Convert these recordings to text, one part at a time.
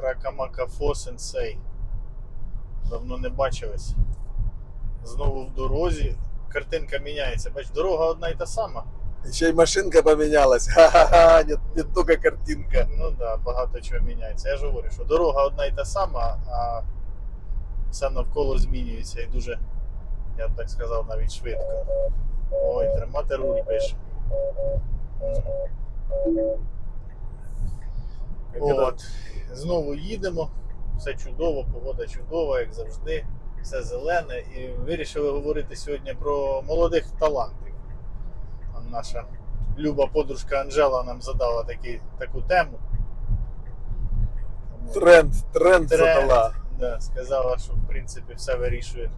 Ракамакафо сенсей. Давно не бачились. Знову в дорозі. Картинка міняється. Бач, дорога одна й та сама. Еще и машинка поменялась. Ха-ха-ха, не, не только картинка. Ну так, да, багато чого міняється. Я ж говорю, що дорога одна й та сама, а все навколо змінюється і дуже, я б так сказав, навіть швидко. Ой, тримати руль пише. От. Знову їдемо. Все чудово, погода чудова, як завжди, все зелене. І вирішили говорити сьогодні про молодих талантів. Наша люба подружка Анжела нам задала такі, таку тему. Тому Тренд, тренд задала. Да, сказала, що в принципі все вирішує.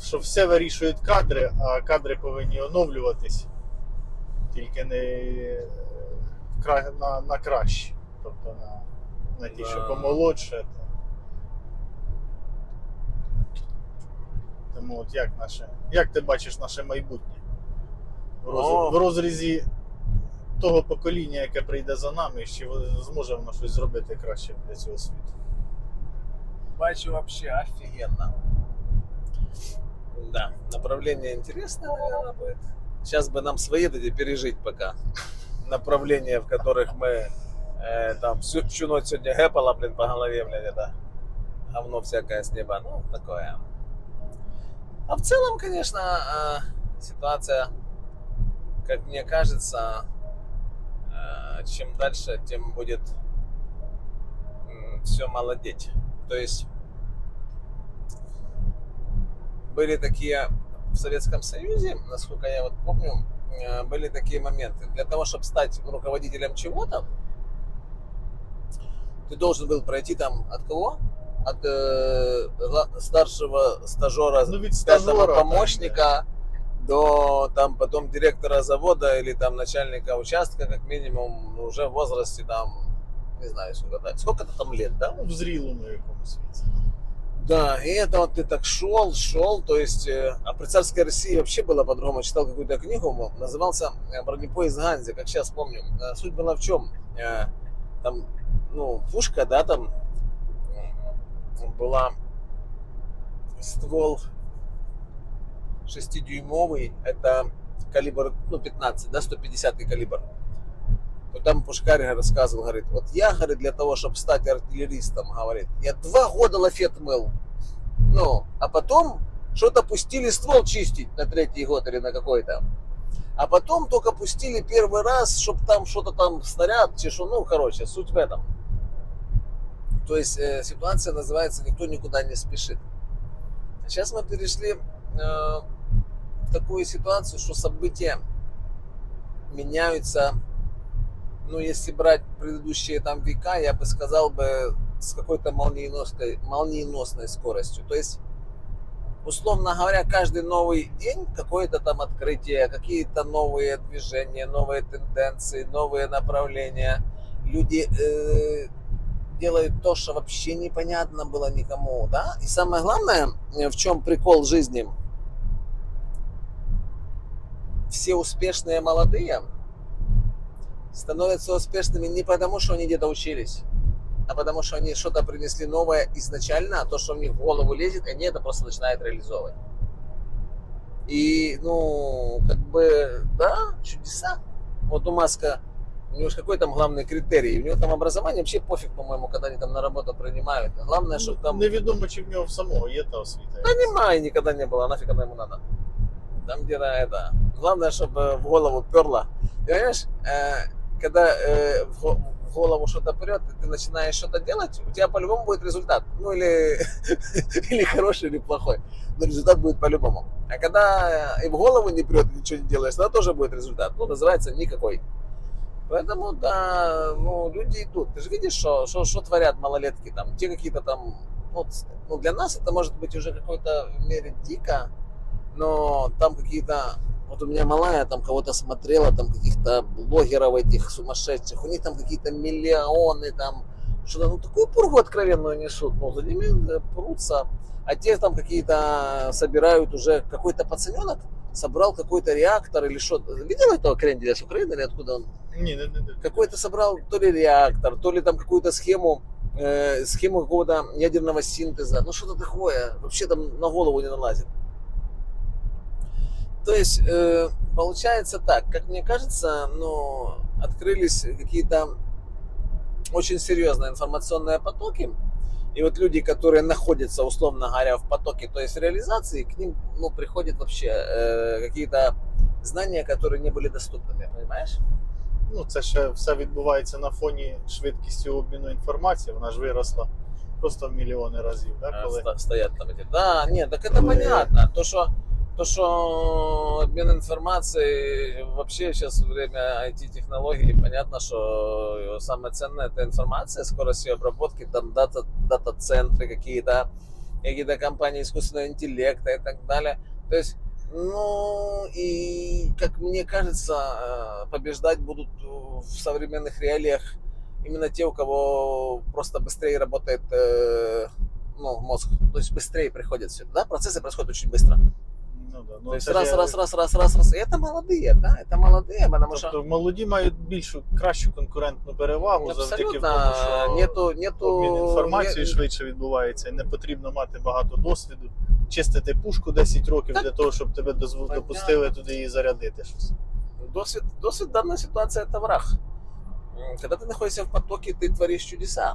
Що все вирішують кадри, а кадри повинні оновлюватись. Тільки не е, на, на краще. Тобто на, на ті, що Да. помолодше. то. Тому от як наше. Як ти бачиш наше майбутнє? В, роз, О. в розрізі того покоління, яке прийде за нами, і чи зможе воно щось зробити краще для цього світу. Бачу вообще офигенно. Да, направление интересное, наверное, будет. Сейчас бы нам свои эти пережить пока. Направления, в которых мы э, там всю, всю ночь сегодня гэпало, блин, по голове, блин, это говно всякое с неба. Ну, такое. А в целом, конечно, э, ситуация, как мне кажется, э, чем дальше, тем будет все молодеть. То есть были такие в Советском Союзе, насколько я вот помню, э, были такие моменты. Для того, чтобы стать руководителем чего-то, ты должен был пройти там от кого? От э, гла- старшего стажера, Ну, від пятого стажера. там, помощника до там потом директора завода или там начальника участка, как минимум, уже в возрасте там, не знаю, сколько, да, сколько-то там лет, да? да, ну, в зрілому якомусь віці. Да, и это вот ты так шел, шел, то есть, э, а при царской России вообще было по-другому. Читал какую-то книгу, назывался э, «Бронепоезд Ганзи», как сейчас помню. Э, Суть была в чем? Э, Там, ну, пушка, да, там была ствол 6-дюймовый, это калибр, ну, 15, да, 150 калибр. То там Пушкарь рассказывал, говорит, вот я, говорит, для того, чтобы стать артиллеристом, говорит, я два года лафет мыл. Ну, а потом что-то пустили ствол чистить на третий год или на какой-то. А потом только пустили первый раз, чтобы там что-то там снаряд, чешу, ну, короче, суть в этом. То есть э, ситуация называется «Никто никуда не спешит». Сейчас мы перешли э, в такую ситуацию, что события меняются ну, если брать предыдущие там века, я бы сказал бы с какой-то молниеносной, молниеносной скоростью. То есть, условно говоря, каждый новый день какое-то там открытие, какие-то новые движения, новые тенденции, новые направления. Люди э, делают то, что вообще непонятно было никому, да? И самое главное, э, в чем прикол жизни, все успешные молодые становятся успешными не потому, что они где-то учились, а потому что они что-то принесли новое изначально, а то, что у них в голову лезет, они это просто начинают реализовывать. И, ну, как бы, да, чудеса. Вот у Маска, у него же какой там главный критерий? У него там образование вообще пофиг, по-моему, когда они там на работу принимают. Главное, чтобы там... Невідомо, чи в нього в самого є та освіта. Да нема и никогда не было, нафиг она ему надо. Там где это. Главное, чтобы в голову перло. Ты понимаешь, э, когда э, в го- в голову что-то прет, и ты начинаешь что-то делать, у тебя по-любому будет результат. Ну или, или хороший, или плохой. Но результат будет по-любому. А когда э, и в голову не прет, и ничего не делаешь, тогда тоже будет результат. Ну, называется никакой. Поэтому, да, ну, люди идут. Ты же видишь, что, что, что творят малолетки там. Те какие-то там... Вот, ну, для нас это может быть уже какой-то в мере дико, но там какие-то... Вот у меня малая там кого-то смотрела, там каких-то блогеров этих сумасшедших, у них там какие-то миллионы, там что-то, ну, такую пургу откровенную несут, ну, за ними э, прутся, а те там какие-то собирают уже, какой-то пацаненок собрал какой-то реактор или что Видел этого Кренделя с Украины или откуда он? Какой-то собрал то ли реактор, то ли там какую-то схему э, схему какого-то ядерного синтеза, ну что-то такое, вообще там на голову не налазит. То есть э, получается так, как мне кажется, ну, открылись какие-то очень серьезные информационные потоки, и вот люди, которые находятся, условно говоря, в потоке, то есть реализации, к ним ну, приходят вообще э, какие-то знания, которые не были доступными, понимаешь? Ну, це ще все відбувається на фоні швидкості обміну інформації. Вона ж виросла просто в мільйони разів. Да, А, коли... ста- стоят там эти. Да, нет, так это Коли- понятно. То, что то, что обмен информацией вообще сейчас время IT-технологий, понятно, что самое ценное это информация, скорость ее обработки, там дата, дата-центры какие-то, какие-то компании искусственного интеллекта и так далее. То есть, ну, и, как мне кажется, э, побеждать будут в современных реалиях именно те, у кого просто быстрее работает э, ну, мозг. То есть быстрее приходит все. Да? Процессы происходят очень быстро. Ну, да. ну, То есть це ж раз, я- раз, раз, раз, раз, раз. И это молодые, да, это молодые, потому что Тобто молоді мають більшу кращу конкурентну перевагу завдяки абсолютно тому, що нету, нету обмін інформацією не- швидше відбувається, і не потрібно мати багато досвіду, Чистити пушку 10 років для того, щоб тебе допустили туди і зарядити щось. Досвид, досвид данной ситуации это враг. Когда ты находишься в потоке, ты творишь чудеса.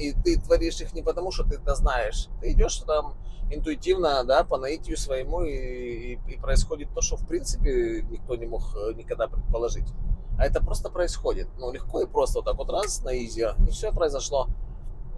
И ты творишь их не потому, что ты это знаешь. Ты идешь там интуитивно, да, по наитию своему, и, и- и происходит то, что в принципе никто не мог никогда предположить. А это просто происходит. Ну, легко и просто вот так вот раз на изи, и все произошло.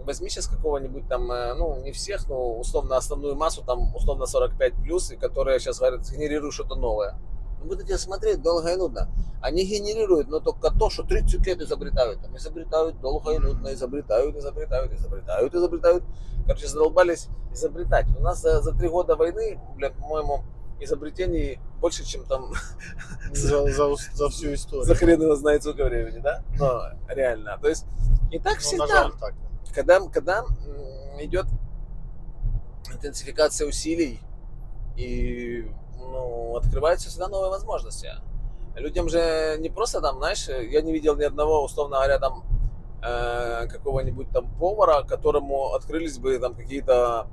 Возьми сейчас какого-нибудь там, э, ну, не всех, но условно основную массу, там, условно 45 плюс, и которые сейчас говорят, генерируй что-то новое. Ну, будете смотреть долго и нудно. Они генерируют, но только то, что 30 лет изобретают. Там изобретают долго и нудно, изобретают, изобретают, изобретают, изобретают. Короче, задолбались изобретать. У нас за, за три года войны, бля, по-моему, изобретений больше, чем там За, за, за всю історію. за хрен его знает сколько времени, да? Но реально. То есть и так Ну, всегда жаль, так. Когда, когда идет интенсификация усилий и ну, открываются всегда новые возможности. Людям же не просто там, знаешь, я не видел ни одного, условно говоря, там э, какого-нибудь там повара, которому открылись бы там какие-то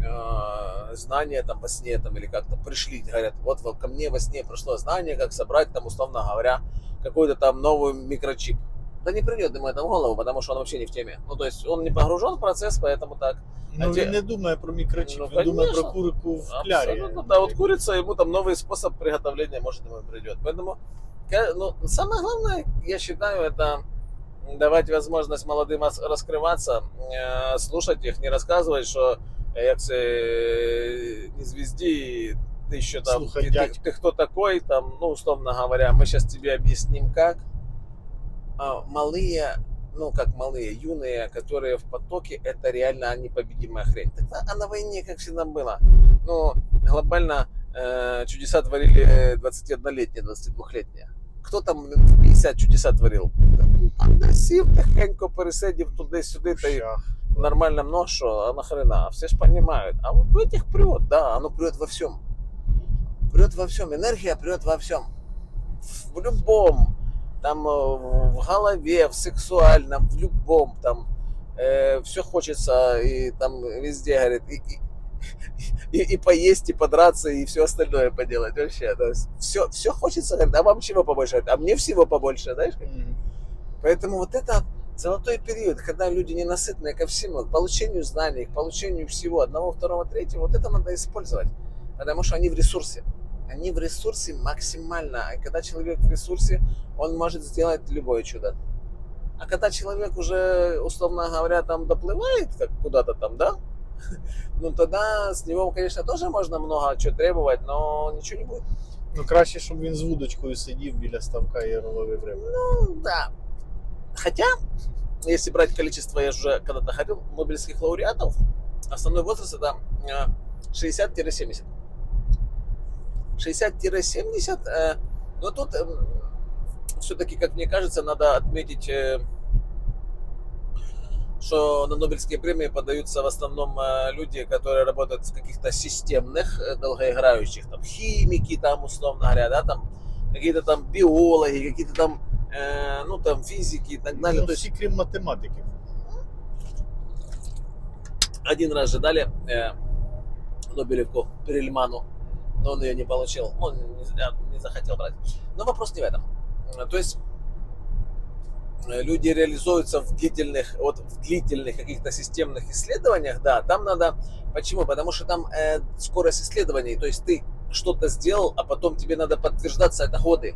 э, знания там во сне там или как-то пришли, говорят, вот, вот ко мне во сне пришло знание, как собрать там, условно говоря, какой-то там новый микрочип. Да не придет ему это в голову, потому что он вообще не в теме. Ну, то есть он не погружен в процесс, поэтому так. Ну, А ті- він не думає про мікрочіп, Ну, він думає конечно. про курику в клярі. Абсолютно, да, вот курица, ему там новый способ приготовления, может, ему придет. Поэтому, ка- ну, самое главное, я считаю, это давать возможность молодым ос- раскрываться, э, слушать их, не рассказывать, что э, як це э, не звезди, ты еще там, Слухать ты, ты- дядьку. ты кто такой, там, ну, условно говоря, мы сейчас тебе объясним, как. а, малые, ну, как малые, юные, которые в потоке, это реально непобедимая хрень. Так, а на войне, как всегда было, ну, глобально э, чудеса творили 21-летние, 22-летние. Кто там в 50 чудеса творил? Десь сів тихенько пересидів туди-сюди, та й нормально, ну что, а нахрена? Все же понимают. А вот у этих прет, да, оно прет во всем. Прет во всем. Энергия прет во всем. В любом. Там э, в голове, в сексуальном, в любом. Там все хочется, и там везде, говорит, и, и, и, и поесть, и подраться, и все остальное поделать вообще. То есть все, все хочется, говорит, а вам чего побольше? А мне всего побольше, знаешь? как? Мгм. Поэтому вот это золотой период, когда люди ненасытные ко всему, к получению знаний, к получению всего, одного, второго, третьего, вот это надо использовать. Потому что они в ресурсе. Они в ресурсе максимально. И когда человек в ресурсе, он может сделать любое чудо. А когда человек уже, условно говоря, там доплывает как куда-то там, да, ну тогда с него, конечно, тоже можно много чего требовать, но ничего не будет. Ну, краще, щоб він з вудочкою сидів біля ставка і ловив рибу. Ну, да. Хотя, если брать количество, я же уже когда-то ходил, нобелевских лауреатов, основной возраст это э, 60-70. 60-70, э, но тут все-таки, как мне кажется, надо отметить, э, что на Нобелевские премии подаются в основном э, люди, которые работают в каких-то системных, э, долгоиграющих, там, химики, там, условно говоря, да, там, какие-то там биологи, какие-то там, э, ну, там, физики и так далее. Ну, То есть всі крім математиків. один раз же дали э, Нобелевку Перельману, но он ее не получил. Он не, не захотел брать. Но вопрос не в этом. То есть э, люди реализуются в длительных, вот в длительных каких-то системных исследованиях, да, там надо, почему? Потому что там э, скорость исследований, то есть ты что-то сделал, а потом тебе надо подтверждаться, это годы.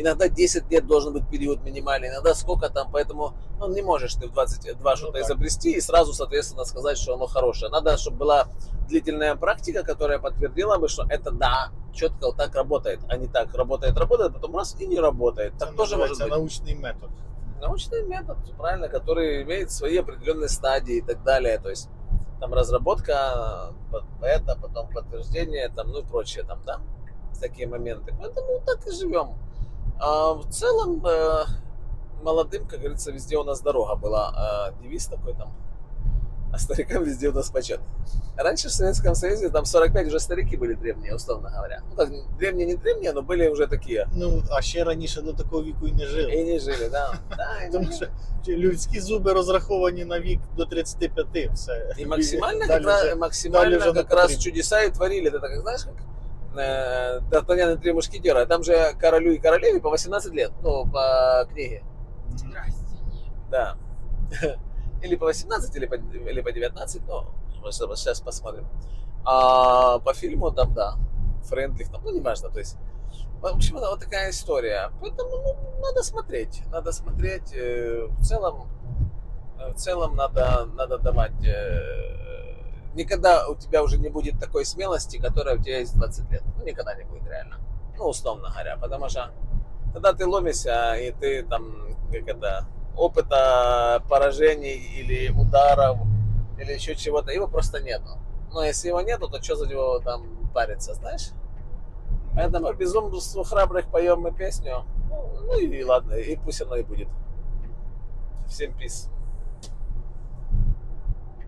Иногда 10 лет должен быть период минимальный, иногда сколько там, поэтому ну, не можешь ты в 22 что-то так. изобрести и сразу, соответственно, сказать, что оно хорошее. Надо, чтобы была длительная практика, которая подтвердила бы, что это да, четко вот так работает, а не так работает, работает, потом раз и не работает. Так тоже может быть. научний метод. Научный метод, правильно, который имеет свои определенные стадии и так далее. То есть там разработка, это, потом подтверждение, там, ну и прочее, там, да, такие моменты. Поэтому так и живем. А в целом, э, молодым, как говорится, везде у нас дорога была. А девиз такой там, а старикам везде у нас почет. Раньше в Советском Союзе там 45 уже старики были древние, условно говоря. Ну как, древние не древние, но были уже такие. Ну, а ще раніше до такого віку і не жили. И не жили, да. да и не Тому що людські зуби розраховані на вік до 35. Все. И максимально Далі как раз, вже- максимально далі вже не как раз потрібно. чудеса и творили. Это как знаешь, как э, Д'Артаньян и три мушкетера. Там же королю и королеве по 18 лет, ну, по книге. Да. Или по 18, или по, или по 19, ну, мы с- сейчас посмотрим. А по фильму там, да, Френдлих, там, ну, неважно, то есть, в общем, это вот такая история. Поэтому, ну, надо смотреть, надо смотреть. э, В целом, э, в целом надо, надо давать... Никогда у тебя уже не будет такой смелости, которая у тебя есть 20 лет. Ну, никогда не будет, реально. Ну, условно говоря, потому что тогда ты ломишься, и ты там, как это, опыта поражений или ударов, или еще чего-то, его просто нету. Но если его нету, то что за него там париться, знаешь? Поэтому безумству храбрых поем мы песню. Ну, ну и ладно, и пусть оно и будет. Всем пиз.